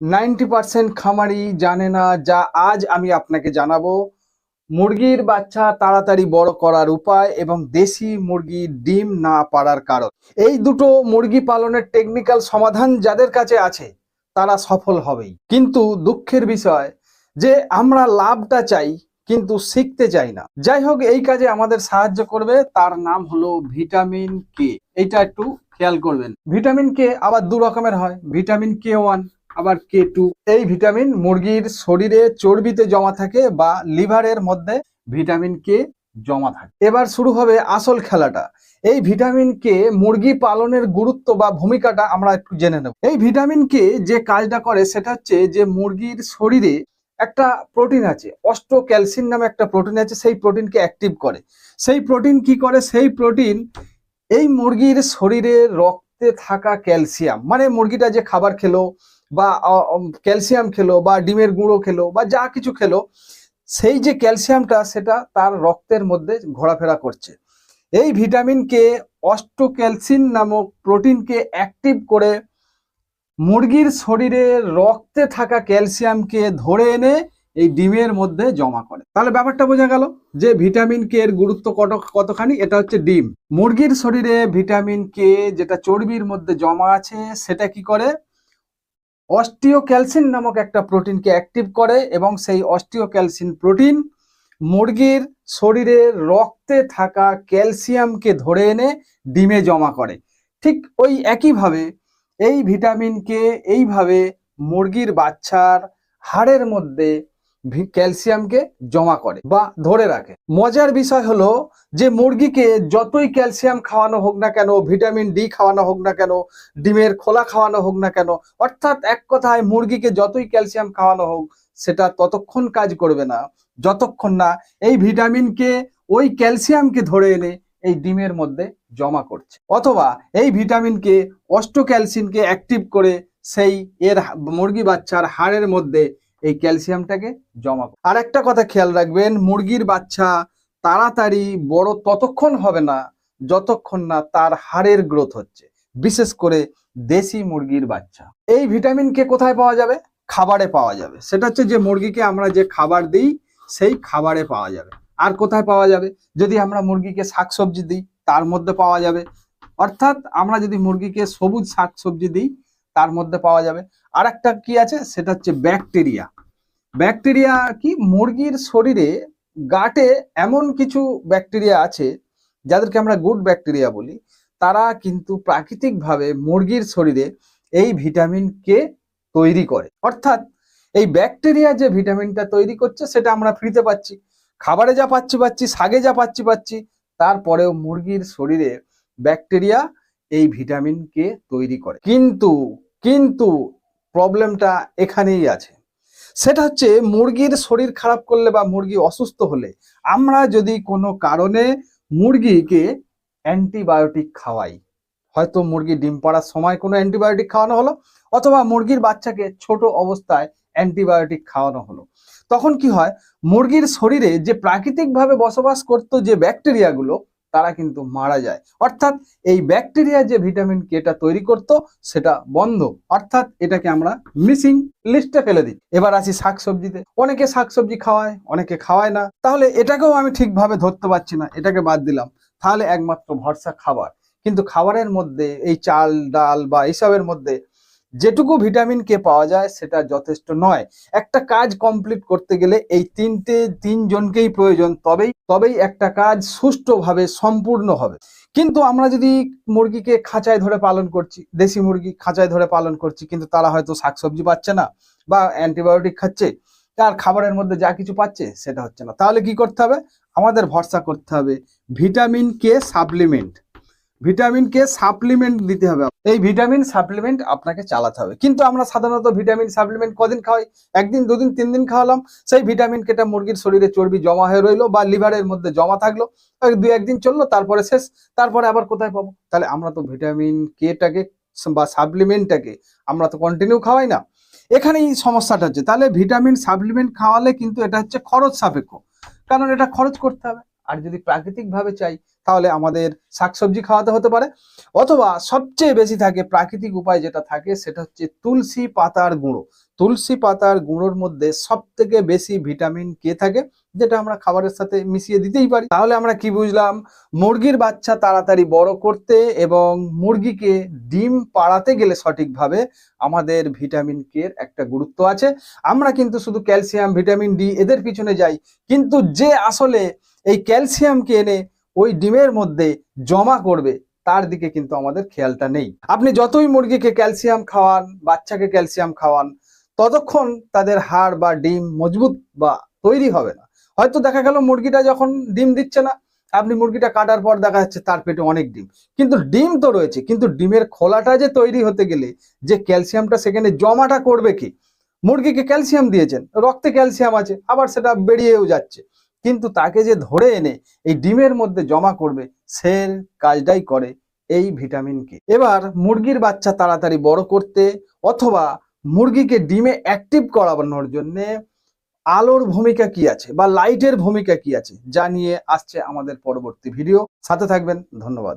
Ninety percent খামারি জানে না, যা আজ আমি আপনাকে জানাব। মুরগির বাচ্চা তাড়াতাড়ি বড় করার উপায় এবং দেশি মুরগির ডিম না পাড়ার কারণ। এই দুটো মুরগি পালনের টেকনিক্যাল সমাধান যাদের কাছে আছে, তারা সফল হবেই। কিন্তু দুঃখের বিষয় যে আমরা লাভটা চাই, কিন্তু শিখতে চাই না। যাই হোক, এই কাজে আমাদের সাহায্য করবে, তার নাম হলো ভিটামিন কে। এটা একটু খেয়াল করবেন। ভিটামিন কে আবার দু রকমের হয়। ভিটামিন কে ওয়ান আবার কে টু এই ভিটামিন মুরগির শরীরে চর্বিতে জমা থাকে বা লিভারের মধ্যে ভিটামিন কে জমা থাকে। এবার শুরু হবে আসল খেলাটা। এই ভিটামিন কে মুরগি পালনের গুরুত্ব বা ভূমিকাটা আমরা একটু জেনে নেব। এই ভিটামিন কে যে কাজটা করে সেটা হচ্ছে যে মুরগির শরীরে একটা প্রোটিন আছে অস্টো ক্যালসিন নামে একটা প্রোটিন আছে, সেই প্রোটিনকে অ্যাক্টিভ করে। সেই প্রোটিন কি করে? সেই প্রোটিন এই মুরগির শরীরে রক্তে থাকা ক্যালসিয়াম মানে মুরগিটা যে খাবার খেলো বা ক্যালসিয়াম খেলো বা, ডিমের গুঁড়ো খেলো বা, যা কিছু খেলো, সেই যে ক্যালসিয়ামটা, সেটা তার রক্তের মধ্যে ঘোরাফেরা করছে। এই ভিটামিনকে অস্টোক্যালসিন নামক প্রোটিনকে অ্যাক্টিভ করে মুরগির শরীরে রক্তে থাকা ক্যালসিয়ামকে ধরে এনে এই ডিমের মধ্যে জমা করে। তাহলে ব্যাপারটা বোঝা গেল যে ভিটামিন কে এর গুরুত্ব কত, কতখানি, এটা হচ্ছে ডিম। মুরগির শরীরে ভিটামিন কে, যেটা চর্বির মধ্যে জমা আছে, সেটা কি করে? অস্টিওক্যালসিন নামক একটা প্রোটিনকে অ্যাক্টিভ করে এবং সেই অস্টিওক্যালসিন প্রোটিন মুরগির শরীরে রক্তে থাকা ক্যালসিয়ামকে ধরে এনে ডিমে জমা করে। ঠিক ওই একইভাবে এই ভিটামিনকে এইভাবে মুরগির বাচ্চার হাড়ের মধ্যে ক্যালসিয়ামকে জমা করে বা ধরে রাখে। মজার বিষয় হলো যে মুরগিকে যতই ক্যালসিয়াম খাওয়ানো হোক না কেন, ভিটামিন ডি খাওয়ানো হোক না কেন, ডিমের খোলা খাওয়ানো হোক না কেন, অর্থাৎ এক কথায় মুরগিকে যতই ক্যালসিয়াম খাওয়ানো হোক, সেটা ততক্ষণ কাজ করবে না। যতক্ষণ না এই ভিটামিনকে, ওই ক্যালসিয়ামকে ধরে এনে এই ডিমের মধ্যে জমা করছে। অথবা এই ভিটামিনকে অস্টোক্যালসিনকে অ্যাক্টিভ করে সেই এর মুরগি বাচ্চার হাড়ের মধ্যে এই ক্যালসিয়ামটাকে জমা আর একটা কথা খেয়াল রাখবেন, মুরগির বাচ্চা তাড়াতাড়ি বড় ততক্ষণ হবে না যতক্ষণ না তার হাড়ের গ্রোথ হচ্ছে, বিশেষ করে দেশি মুরগির বাচ্চা। এই ভিটামিনকে কোথায় পাওয়া যাবে? খাবারে পাওয়া যাবে। সেটা হচ্ছে যে মুরগিকে আমরা যে খাবার দিই, সেই খাবারে পাওয়া যাবে। আর কোথায় পাওয়া যাবে? যদি আমরা মুরগিকে শাকসবজি দিই, তার মধ্যে পাওয়া যাবে। অর্থাৎ আমরা যদি মুরগিকে সবুজ শাকসবজি দিই, তার মধ্যে পাওয়া যাবে। আর একটা কি আছে? সেটা হচ্ছে ব্যাকটেরিয়া। ব্যাকটেরিয়া কি মুরগির শরীরে গাটে এমন কিছু ব্যাকটেরিয়া আছে, যাদেরকে আমরা গুড ব্যাকটেরিয়া বলি, তারা কিন্তু প্রাকৃতিকভাবে মুরগির শরীরে এই ভিটামিন কে তৈরি করে। অর্থাৎ এই ব্যাকটেরিয়া যে ভিটামিনটা তৈরি করছে, সেটা আমরা ফ্রিতে পাচ্ছি, খাবারে যা পাচ্ছি পাচ্ছি শাকে যা পাচ্ছি পাচ্ছি, তারপরেও মুরগির শরীরে ব্যাকটেরিয়া এই ভিটামিনকে তৈরি করে। কিন্তু কিন্তু, প্রবলেমটা এখানেই আছে। সেটা হচ্ছে মুরগির শরীর খারাপ করলে বা মুরগি অসুস্থ হলে আমরা যদি কোনো কারণে মুরগিকে অ্যান্টিবায়োটিক খাওয়াই, হয়তো মুরগি ডিম পাড়ার সময় কোনো অ্যান্টিবায়োটিক খাওয়ানো হলো অথবা মুরগির বাচ্চাকে ছোট অবস্থায় অ্যান্টিবায়োটিক খাওয়ানো হলো, তখন কি হয়? মুরগির শরীরে যে প্রাকৃতিকভাবে বসবাস করতো যে ব্যাকটেরিয়াগুলো তারা কিন্তু মারা যায়। অর্থাৎ এই ব্যাকটেরিয়া যে ভিটামিন কেটা তৈরি করত, সেটা বন্ধ। অর্থাৎ এটাকে আমরা মিসিং লিস্টে ফেলে দিই। এবার আসি শাকসবজিতে। অনেকে শাকসবজি খাওয়ায়, অনেকে খাওয়ায় না। তাহলে এটাকেও আমি ঠিকভাবে ধরতে পারছি না। এটাকে বাদ দিলাম। তাহলে একমাত্র ভরসা খাবার। কিন্তু খাবারের মধ্যে এই চাল, ডাল বা এইসবের মধ্যে যেটুকু ভিটামিন কে পাওয়া যায়, সেটা যথেষ্ট নয়। একটা কাজ কমপ্লিট করতে গেলে এই তিনটে, তিনজনকেই প্রয়োজন, তবেই তবেই একটা কাজ সুষ্ঠুভাবে সম্পূর্ণ হবে। কিন্তু আমরা যদি মুরগিকে খাঁচায় ধরে পালন করছি, দেশি মুরগি খাঁচায় ধরে পালন করছি, কিন্তু তারা হয়তো শাকসবজি পাচ্ছে না বা অ্যান্টিবায়োটিক খাচ্ছে, তার খাবারের মধ্যে যা কিছু পাচ্ছে, সেটা হচ্ছে না। তাহলে কি করতে হবে? আমাদের ভরসা করতে হবে। Vitamin K supplement vitamin K supplement দিতে হবে। এই ভিটামিন সাপ্লিমেন্ট আপনাকে চালাতে হবে। কিন্তু আমরা সাধারণত ভিটামিন সাপ্লিমেন্ট কদিন খাওয়াই? একদিন, দুদিন, তিন দিন খাওয়ালাম। সেই ভিটামিন কেটা মুরগির শরীরে চর্বি জমা হয়ে রইল বা লিভারের মধ্যে জমা থাকল। দুই, একদিন চলল, তারপরে শেষ। তারপরে আবার কোথায় পাবো? তাহলে আমরা তো ভিটামিন কেটাকে বা সাপ্লিমেন্টটাকে আমরা তো কন্টিনিউ খাওয়াই না। এখানে এই সমস্যাটা হচ্ছে, তাহলে ভিটামিন সাপ্লিমেন্ট খাওয়ালে কিন্তু এটা হচ্ছে খরচ সাপেক্ষ। কারণ এটা খরচ করতে হবে। আর যদি প্রাকৃতিক ভাবে চাই তাহলে আমাদের শাকসবজি খাওয়াতে হতে পারে। অথবা সবচেয়ে বেশি থাকে প্রাকৃতিক উপায় যেটা থাকে সেটা হচ্ছে তুলসী পাতার গুঁড়ো। তুলসী পাতার গুঁড়োর মধ্যে সব থেকে বেশি ভিটামিন কে থাকে? যেটা আমরা খাবারের সাথে মিশিয়ে দিতেই পারি। তাহলে আমরা কি বুঝলাম? মুরগির বাচ্চা তাড়াতাড়ি বড় করতে এবং মুরগিকে ডিম পাড়াতে গেলে সঠিকভাবে আমাদের ভিটামিন কে এর একটা গুরুত্ব আছে। আমরা কিন্তু শুধু ক্যালসিয়াম, ভিটামিন ডি এদের পিছনে যাই। কিন্তু যে আসলে এই ক্যালসিয়ামকে এনে ওই ডিমের মধ্যে জমা করবে, তার দিকে কিন্তু আমাদের খেয়ালটা নেই। আপনি যতই মুরগিকে ক্যালসিয়াম খাওয়ান, বাচ্চাকে ক্যালসিয়াম খাওয়ান, ততক্ষণ তাদের হাড় বা ডিম মজবুত বা তৈরি হবে না। হয়তো দেখা গেল মুরগিটা যখন ডিম দিচ্ছে না, আপনি মুরগিটা কাটার পর দেখা যাচ্ছে তার পেটে অনেক ডিম। কিন্তু ডিম তো রয়েছে, কিন্তু ডিমের খোলাটা যে তৈরি হতে গেলে যে ক্যালসিয়ামটা সেখানে জমাটা করবে কি? মুরগিকে ক্যালসিয়াম দিয়েছেন, রক্তে ক্যালসিয়াম আছে, আবার সেটা বেরিয়েও যাচ্ছে। কিন্তু তাকে যে ধরে এনে এই ডিমের মধ্যে জমা করবে, সে কাজটাই করে এই ভিটামিন কে। এবার মুরগির বাচ্চা তাড়াতাড়ি বড় করতে অথবা মুরগিকে ডিমে অ্যাক্টিভ করানোর জন্যে আলোর ভূমিকা কি আছে বা লাইটের ভূমিকা কি আছে যা নিয়ে আসছে আমাদের পরবর্তী ভিডিও। সাথে থাকবেন, ধন্যবাদ।